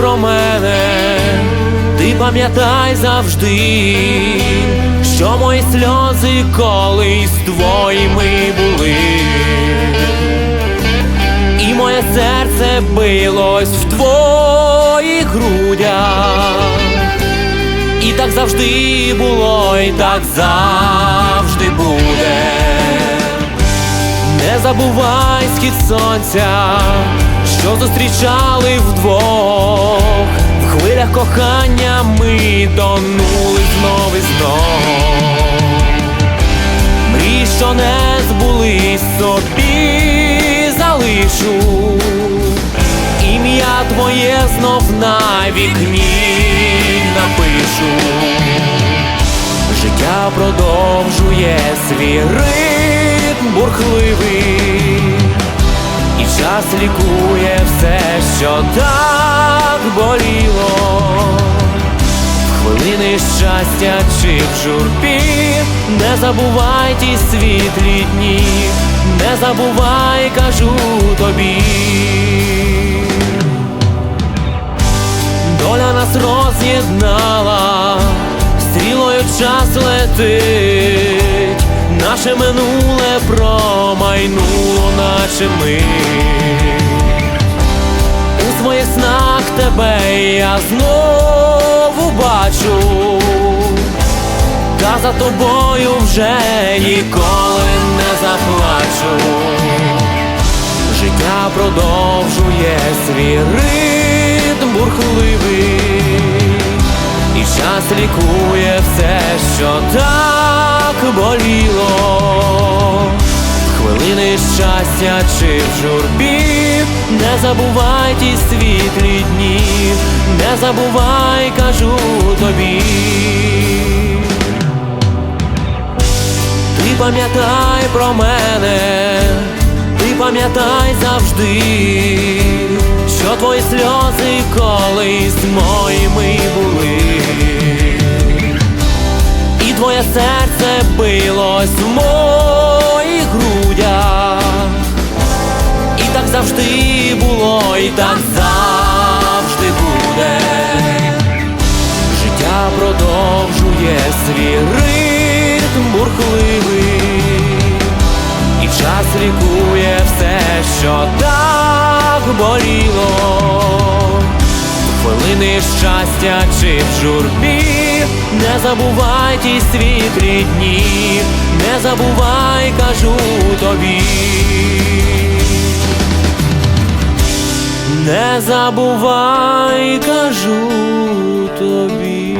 про мене, ти пам'ятай завжди, що мої сльози колись твоїми були, і моє серце билось в твоїх грудях. І так завжди було, і так завжди буде. Не забувай схід сонця, що зустрічали вдвох. В хвилях кохання ми тонули знов і знов. Мрій, що не збулись собі залишу. Ім'я твоє знов на вікні напишу. Життя продовжує свій ритм бурхливий, і час лікує все, що так боліло. Хвилини щастя чи в журбі, не забувай ті світлі дні, не забувай, кажу тобі. Доля нас роз'єднала, стрілою час летить, наше минуле промайнуло, наче ми. У своїх снах тебе я знову бачу, та за тобою вже ніколи не заплачу. Життя продовжує свій ритм бурхливий, і час лікує все, що так щастя чи в журбі, не забувай ті світлі дні, не забувай, кажу тобі. Ти пам'ятай про мене, ти пам'ятай завжди, що твої сльози колись моїми були, і твоє серце билось в так завжди буде. Життя продовжує свій ритм бурхливий, і час лікує все, що так боліло. Хвилини щастя чи в журбі, не забувай ті світлі дні, не забувай, кажу тобі. Не забувай, кажу тобі.